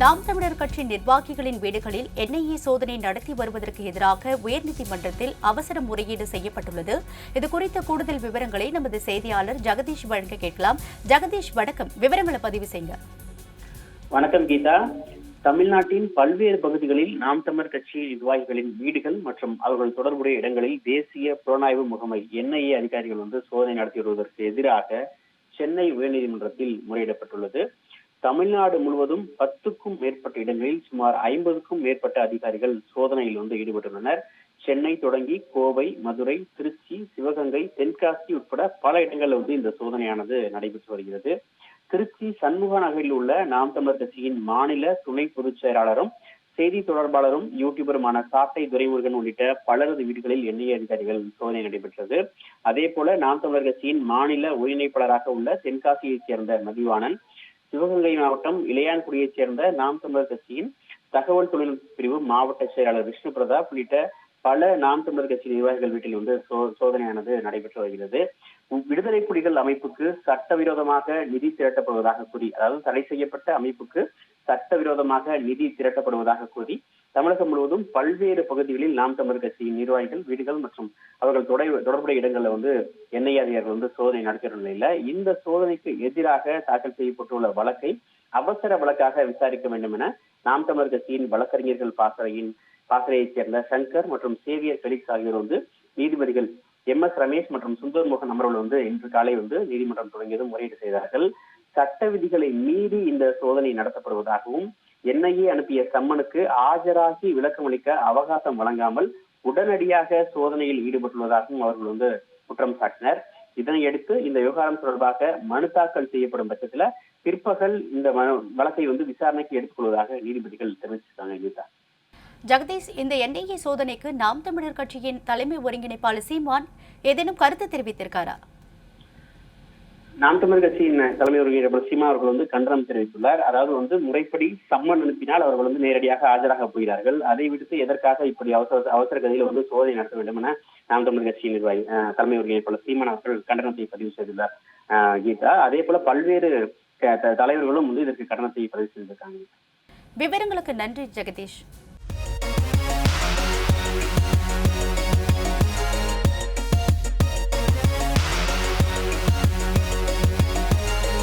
நாம் தமிழர் கட்சி நிர்வாகிகளின் வீடுகளில் என்ஐஏ சோதனை நடத்தி வருவதற்கு எதிராக உயர்நீதிமன்றத்தில் அவசர முறையீடு செய்யப்பட்டுள்ளது. இதுகுறித்த கூடுதல் விவரங்களை நமது செய்தியாளர் ஜெகதீஷ் வழங்க கேட்கலாம். ஜெகதீஷ் வணக்கம். விவரங்களை பதிவு செய்யுங்க. வணக்கம் கீதா. தமிழ்நாட்டின் பல்வேறு பகுதிகளில் நாம் தமிழர் கட்சி நிர்வாகிகளின் வீடுகள் மற்றும் அவர்கள் தொடர்புடைய இடங்களில் தேசிய புலனாய்வு முகமை என்ஐஏ அதிகாரிகள் வந்து சோதனை நடத்தி வருவதற்கு எதிராக சென்னை உயர்நீதிமன்றத்தில் முறையிடப்பட்டுள்ளது. தமிழ்நாடு முழுவதும் பத்துக்கும் மேற்பட்ட இடங்களில் சுமார் ஐம்பதுக்கும் மேற்பட்ட அதிகாரிகள் சோதனையில் வந்து ஈடுபட்டுள்ளனர். சென்னை தொடங்கி கோவை மதுரை திருச்சி சிவகங்கை தென்காசி உட்பட பல இடங்களில் வந்து இந்த சோதனையானது நடைபெற்று வருகிறது. திருச்சி சண்முக நகரில் உள்ள நாம் தமிழர் கட்சியின் மாநில துணை பொதுச் செயலாளரும் செய்தி தொடர்பாளரும் யூடியூபருமான சாட்டை துரைமுருகன் உள்ளிட்ட பலரது வீடுகளில் எண்ணெய் அதிகாரிகள் சோதனை நடைபெற்றது. அதே போல நாம் தமிழர் கட்சியின் மாநில ஒருங்கிணைப்பாளராக உள்ள தென்காசியைச் சேர்ந்த மதிவாணன் சிவகங்கை மாவட்டம் இளையான்குடியைச் சேர்ந்த நாம் தமிழர் கட்சியின் தகவல் தொழில்நுட்ப பிரிவு மாவட்ட செயலாளர் விஷ்ணு பிரதாப் உள்ளிட்ட பல நாம் தமிழர் கட்சி நிர்வாகிகள் வீட்டில் வந்து சோ- சோதனையானது நடைபெற்று வருகிறது. விடுதலை புலிகள் அமைப்புக்கு சட்டவிரோதமாக நிதி திரட்டப்படுவதாக கூறி அதாவது தடை செய்யப்பட்ட அமைப்புக்கு சட்டவிரோதமாக நிதி திரட்டப்படுவதாக கூறி தமிழகம் முழுவதும் பல்வேறு பகுதிகளில் நாம் தமிழர் கட்சியின் நிர்வாகிகள் வீடுகள் மற்றும் அவர்கள் தொடை- தொடர்புடைய இடங்களில் வந்து என்ஐஏ அதிகாரிகள் வந்து சோதனை நடத்தியுள்ள நிலையில இந்த சோதனைக்கு எதிராக தாக்கல் செய்யப்பட்டுள்ள வழக்கை அவசர வழக்காக விசாரிக்க வேண்டும் என நாம் தமிழர் கட்சியின் வழக்கறிஞர்கள் பாசறையின் பாசறையைச் சேர்ந்த சங்கர் மற்றும் சேவியர் பெலிக்ஸ் ஆகியோர் வந்து நீதிபதிகள் எம் எஸ் ரமேஷ் மற்றும் சுந்தர் மோகன் அமர்வுகள் வந்து இன்று காலை வந்து நீதிமன்றம் தொடங்கியதும் முறையீடு செய்தார்கள். சட்ட விதிகளை மீறி இந்த சோதனை நடத்தப்படுவதாகவும் என்ஐஏ அனுப்பிய சம்மனுக்கு ஆஜராகி விளக்கமளிக்க அவகாசம் வழங்காமல் உடனடியாக சோதனையில் ஈடுபட்டுள்ளதாகவும் அவர்கள் வந்து குற்றம் சாட்டினர். இதனையடுத்து இந்த விவகாரம் தொடர்பாக மனு தாக்கல் செய்யப்படும் பட்சத்துல பிற்பகல் இந்த வழக்கை வந்து விசாரணைக்கு எடுத்துக்கொள்வதாக நீதிபதிகள் தெரிவிச்சிருக்காங்க கீதா. ஜெகதீஷ் இந்த என்ஐஏ சோதனைக்கு நாம் தமிழர் கட்சியின் தலைமை ஒருங்கிணைப்பாளர் சீமான் ஏதேனும் கருத்து தெரிவித்திருக்காரா? நாம் தமிழர் கட்சியின் தலைமை ஒருங்கிணைப்பாளர் சீமா அவர்கள் வந்து கண்டனம் தெரிவித்துள்ளார். அதாவது வந்து முறைப்படி சம்மன் அனுப்பினால் அவர்கள் வந்து நேரடியாக ஆஜராக போகிறார்கள். அதை விடுத்து எதற்காக இப்படி அவசர அவசர கதியில் வந்து சோதனை நடத்த வேண்டும் என நாம் தமிழர் கட்சியின் நிர்வாகி தலைமை ஒருங்கிணைப்பாளர் சீமான் அவர்கள் கண்டனத்தை பதிவு செய்துள்ளார். கீதா அதே போல பல்வேறு தலைவர்களும் வந்து இதற்கு கண்டனத்தை பதிவு செய்திருக்காங்க. விவரங்களுக்கு நன்றி ஜெகதீஷ்.